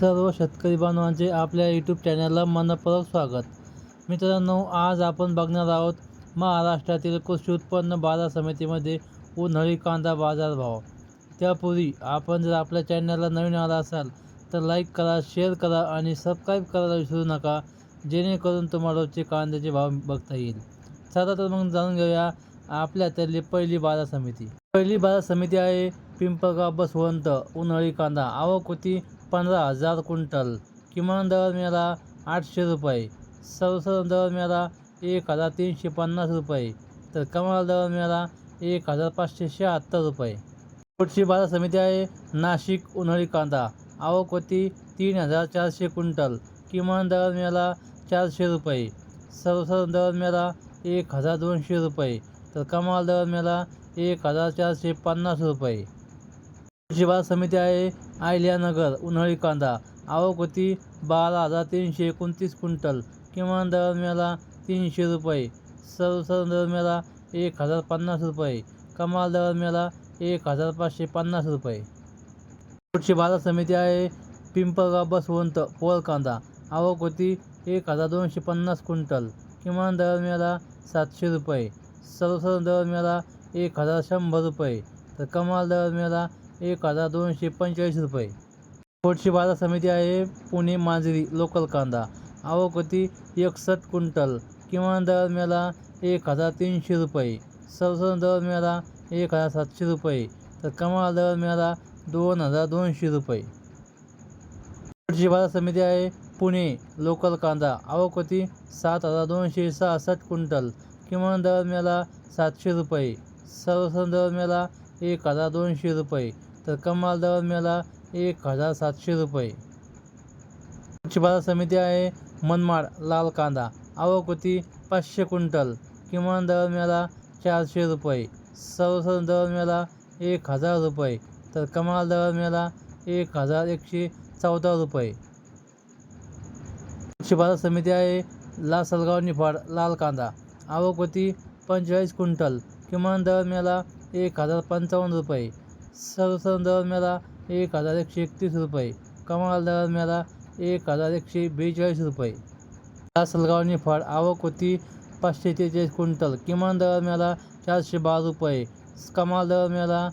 सर्व शेतकरी बांधवांचे आपल्या यूट्यूब चॅनलला मनपूर्वक स्वागत. मित्रांनो आज आपण बघणार आहोत महाराष्ट्रातील कृषी उत्पन्न बाजार समितीमध्ये उन्हाळी कांदा बाजारभाव त्यापूर्वी आपण जर आपल्या चॅनलला नवीन आला असाल तर लाईक करा शेअर करा आणि सबस्क्राईब करायला विसरू नका जेणेकरून तुम्हाला रोजचे कांद्याचे भाव बघता येईल. चला तर मग जाणून घेऊया आपल्या त्यातली पहिली बाजार समिती. पहिली बाजार समिती आहे पिंपळगाव बसवंत उन्हाळी कांदा. आवक होती पंधरा हजार क्विंटल किमान दर मिळाला आठशे रुपये. सर्वसाधारण दर मिळाला एक हजार तीनशे पन्नास रुपये. तर कमाल दर मिळाला एक हजार पाचशे शहात्तर रुपये. पुढची बाजार समिती आहे नाशिक उन्हाळी कांदा. आवक होती तीन हजार चारशे क्विंटल. किमान दर मिळाला चारशे रुपये. सर्वसाधारण दर मिळाला एक हजार दोनशे रुपये. तर कमाल दर मिळाला एक हजार चारशे पन्नास रुपये. कृषी बाजार समिती आहे आयल्यानगर उन्हाळी कांदा. आवक होती बारा हजार तीनशे एकोणतीस क्विंटल. किमान दर मिळाला तीनशे रुपये. सर्वसाधारण दर मिळाला एक हजार पन्नास रुपये. कमाल दर मिळाला एक हजार पाचशे पन्नास रुपये. कृषी बाजार समिती आहे पिंपळगाव बसवंत पोर कांदा. आवक होती एक हजार दोनशे पन्नास क्विंटल. किमान दर मिळाला सातशे रुपये. सर्वसाधारण दर मिळाला एक हजार शंभर रुपये. तर कमाल दर मिळाला एक हजार दोनशे पंचेचाळीस रुपये. पुढची बाजार समिती आहे पुणे मांजरी लोकल कांदा. आवक होती एकसष्ट क्विंटल. किमान दर मिळाला एक हजार तीनशे रुपये. सर्वसाधारण दर मिळाला एक हजार सातशे रुपये. तर कमाल दर मिळाला दोन हजार दोनशे रुपये. पुढची बाजार समिती आहे पुणे लोकल कांदा. आवक होती सात हजार दोनशे सहासष्ट क्विंटल. किमान दर मिळाला सातशे रुपये. सर्वसाधारण दर एक हजार दोनशे रुपये. तर कमाल दर मिळाला एक हजार सातशे रुपये. पुढची बाजार समिती आहे मनमाड लाल कांदा. आवक होती पाचशे क्विंटल. किमान दर मिळाला चारशे रुपये. सरसर दर मिळाला एक हजार रुपये. तर कमाल दर मिळाला एक हजार एकशे चौदा रुपये. पुढची बाजार समिती आहे लासलगाव निफाड लाल कांदा. आवक होती पंचेचाळीस क्विंटल. किमान दर मिळाला एक हजार पंचावन्न रुपये. सरसन दर मिळाला एक हजार एकशे एकतीस रुपये. कमाल दर मिळाला एक हजार एकशे बेचाळीस रुपये. लासलगाव फळ आवक होती पाचशे त्रेचाळीस क्विंटल. किमान दर मिळाला चारशे बारा रुपये. कमाल दर मिळाला